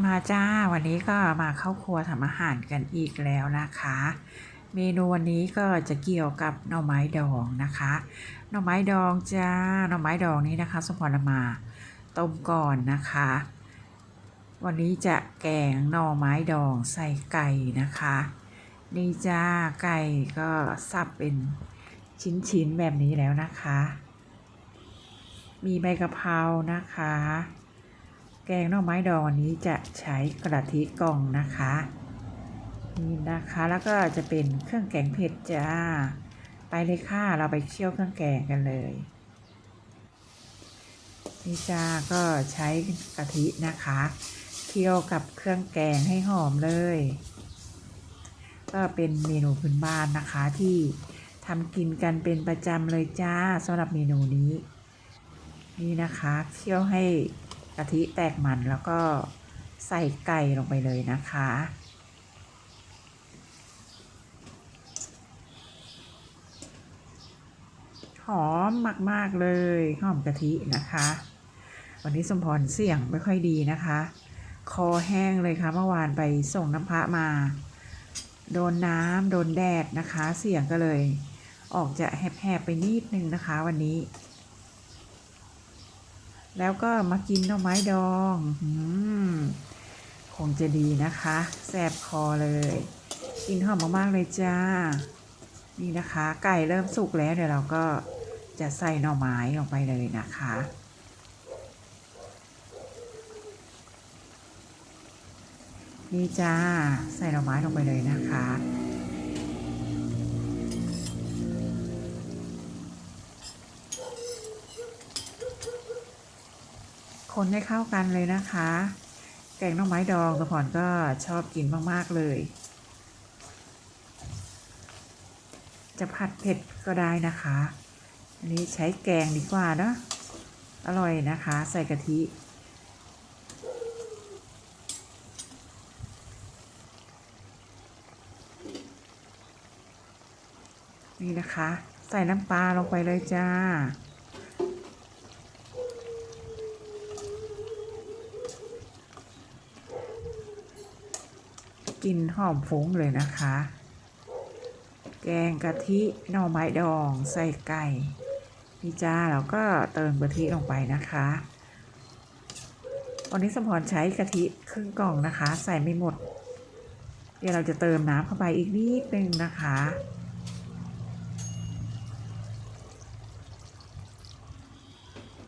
มาจ้าวันนี้ก็มาเข้าครัวทำอาหารกันอีกแล้วนะคะ เมนูวันนี้ก็จะเกี่ยวกับหน่อไม้ดองนะคะหน่อไม้ดองจ้าหน่อไม้ดองนี้นะคะสมพรมาต้มก่อนนะคะ วันนี้จะแกงหน่อไม้ดองใส่ไก่นะคะนี่จ้าไก่ก็สับเป็นชิ้นๆแบบนี้แล้วนะคะ มีใบกะเพรานะคะ แกงน่อไม้ดองวันนี้จะใช้กระทิกล่องนะคะนี่นะคะแล้วก็จะเป็นเครื่องแกงเผ็ดจ้า ไปเลยค่ะเราไปเคี่ยวเครื่องแกงกันเลยนี่จ้าก็ใช้กะทินะคะเคี่ยวกับเครื่องแกงให้หอมเลย ก็เป็นเมนูพื้นบ้านนะคะที่ทำกินกันเป็นประจำเลยจ้าสำหรับเมนูนี้ นี่นะคะเคี่ยวให้ กะทิแตกมันแล้วก็ใส่ไก่ลงไปเลยนะคะ หอมมาก ๆ เลยหอมกะทินะคะ วันนี้สมพรเสียงไม่ค่อยดีนะคะ คอแห้งเลยค่ะเมื่อวานไปส่งน้ำพระมา โดนน้ำโดนแดดนะคะ เสียงก็เลยออกจะแหบๆไปนิดนึงนะคะวันนี้ แล้วก็มากินหน่อไม้ดองอมคงจะดีนะคะแสบคอเลย กินหอมมากๆเลยจ้า นี่นะคะ ไก่เริ่มสุกแล้วเดี๋ยวเราก็จะใส่หน่อไม้ลงไปเลยนะคะนี่จ้า ใส่หน่อไม้ลงไปเลยนะคะ คนให้เข้ากันเลยนะคะ แกงน่อไม้ดองสะพรก็ชอบกินมากๆเลย จะผัดเผ็ดก็ได้นะคะ อันนี้ใช้แกงดีกว่าเนอะอร่อยนะคะ ใส่กะทินี่นะคะ ใส่น้ำปลาลงไปเลยจ้า กลิ่นหอมฟุ้งเลยนะคะ แกงกะทิหน่อไม้ดองใส่ไก่นี่จ้าเราก็เติมกะทิลงไปนะคะ วันนี้สมพรใช้กะทิครึ่งกล่องนะคะ ใส่ไม่หมด เดี๋ยวเราจะเติมน้ำเข้าไปอีกนิดนึงนะคะ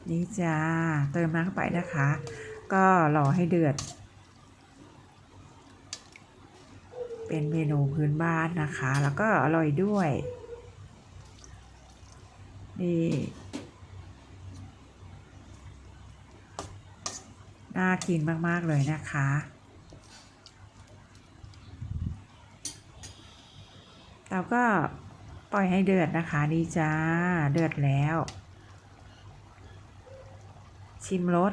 นี่จ้าเติมน้ำเข้าไปนะคะ ก็รอให้เดือด เป็นเมนูพื้นบ้านนะคะ แล้วก็อร่อยด้วย นี่ น่ากินมาก ๆ เลยนะคะเราก็ปล่อยให้เดือดนะคะดีจ้า เดือดแล้ว ชิมรส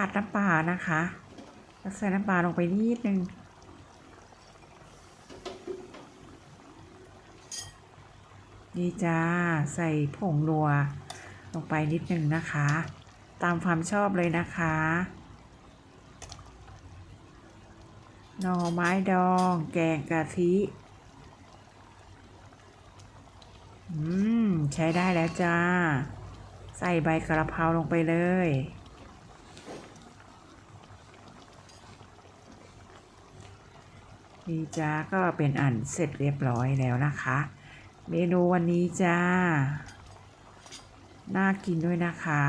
ขาดน้ำปลานะคะแล้วใส่น้ำปลาลงไปนิดนึงนี่จ้า ใส่ผงนัวลงไปนิดนึงนะคะ ตามความชอบเลยนะคะหน่อไม้ดอง แกงกะทิอืม ใช้ได้แล้วจ้า ใส่ใบกระเพราลงไปเลย นี่จ้าก็เป็นอันเสร็จเรียบร้อยแล้วนะคะ เมนูวันนี้จ้า น่ากินด้วยนะคะ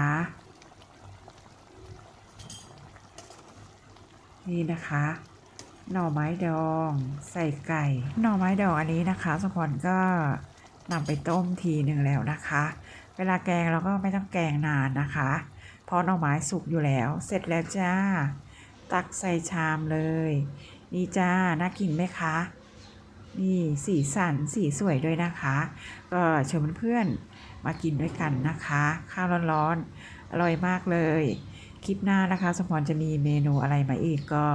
นี่นะคะ หน่อไม้ดองใส่ไก่ หน่อไม้ดองอันนี้นะคะสมพรก็นำไปต้มทีหนึ่งแล้วนะคะ เวลาแกงเราก็ไม่ต้องแกงนานนะคะ เพราะหน่อไม้สุกอยู่แล้ว เสร็จแล้วจ้า ตักใส่ชามเลย นี่จ้า น่ากินไหมคะ นี่สีสันสีสวยด้วยนะคะ ก็เชิญเพื่อนมากินด้วยกันนะคะ ข้าวร้อนๆ อร่อยมากเลย คลิปหน้านะคะ สมพรจะมีเมนูอะไรมาอีกก็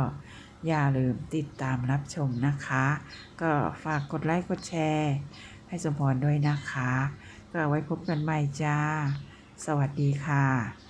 อย่าลืมติดตามรับชมนะคะ ก็ฝากกดไลค์กดแชร์ ให้สมพรด้วยนะคะ ก็ไว้พบกันใหม่จ้า สวัสดีค่ะ